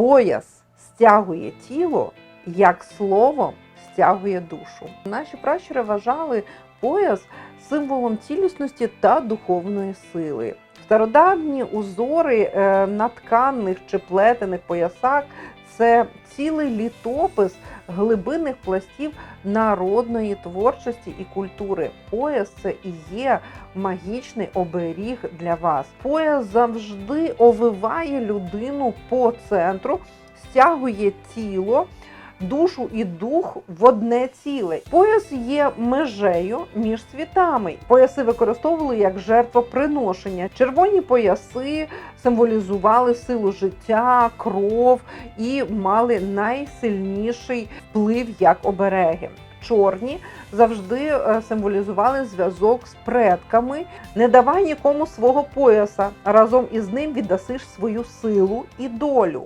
Пояс стягує тіло, як словом стягує душу. Наші пращури вважали пояс символом цілісності та духовної сили. Стародавні узори е, на тканих чи плетених поясах це цілий літопис глибинних пластів народної творчості і культури. Пояс це і є магічний оберіг для вас. Пояс завжди овиває людину по центру, стягує тіло. Душу і дух в одне ціле. Пояс є межею між світами. Пояси використовували як жертвоприношення. Червоні пояси символізували силу життя, кров і мали найсильніший вплив як обереги. Чорні завжди е, символізували зв'язок з предками. Не давай нікому свого пояса. Разом із ним віддасиш свою силу і долю.